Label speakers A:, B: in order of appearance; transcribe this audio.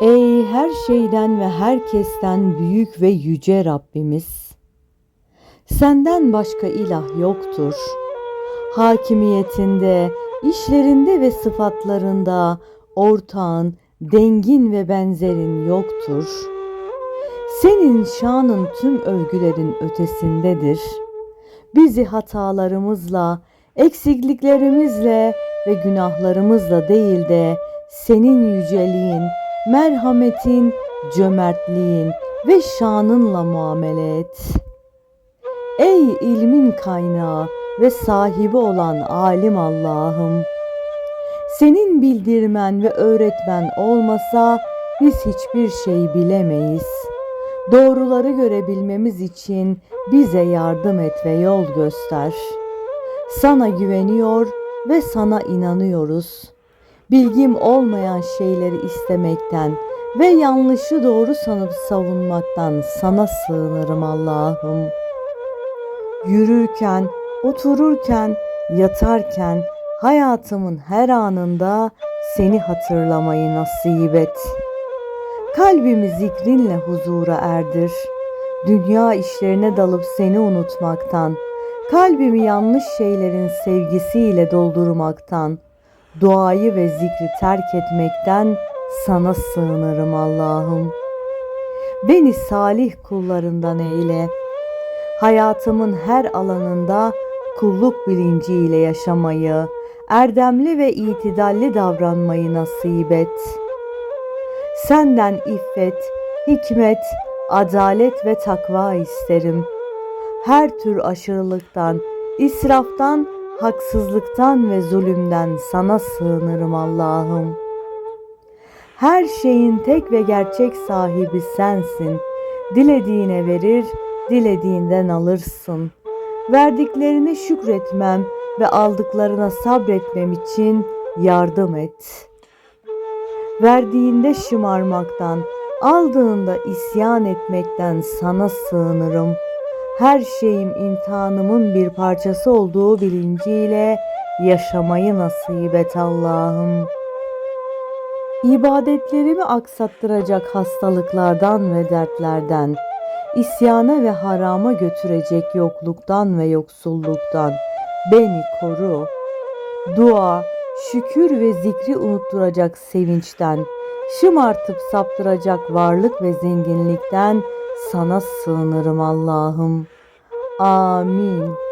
A: Ey her şeyden ve herkesten büyük ve yüce Rabbimiz! Senden başka ilah yoktur. Hakimiyetinde, işlerinde ve sıfatlarında ortağın, dengin ve benzerin yoktur. Senin şanın tüm övgülerin ötesindedir. Bizi hatalarımızla, eksikliklerimizle ve günahlarımızla değil de senin yüceliğin, merhametin, cömertliğin ve şanınla muamele et. Ey ilmin kaynağı ve sahibi olan alim Allah'ım! Senin bildirmen ve öğretmen olmasa biz hiçbir şey bilemeyiz. Doğruları görebilmemiz için bize yardım et ve yol göster. Sana güveniyor ve sana inanıyoruz. Bilgim olmayan şeyleri istemekten ve yanlışı doğru sanıp savunmaktan sana sığınırım Allah'ım. Yürürken, otururken, yatarken hayatımın her anında seni hatırlamayı nasip et. Kalbimi zikrinle huzura erdir. Dünya işlerine dalıp seni unutmaktan, kalbimi yanlış şeylerin sevgisiyle doldurmaktan, duayı ve zikri terk etmekten sana sığınırım Allah'ım. Beni salih kullarından eyle. Hayatımın her alanında kulluk bilinciyle yaşamayı, erdemli ve itidalli davranmayı nasip et. Senden iffet, hikmet, adalet ve takva isterim. Her tür aşırılıktan, israftan, haksızlıktan ve zulümden sana sığınırım Allah'ım. Her şeyin tek ve gerçek sahibi sensin. Dilediğine verir, dilediğinden alırsın. Verdiklerine şükretmem ve aldıklarına sabretmem için yardım et. Verdiğinde şımarmaktan, aldığında isyan etmekten sana sığınırım. Her şeyim imtihanımın bir parçası olduğu bilinciyle yaşamayı nasip et Allah'ım. İbadetlerimi aksattıracak hastalıklardan ve dertlerden, isyana ve harama götürecek yokluktan ve yoksulluktan beni koru. Dua, şükür ve zikri unutturacak sevinçten, şımartıp saptıracak varlık ve zenginlikten sana sığınırım Allah'ım. Amin.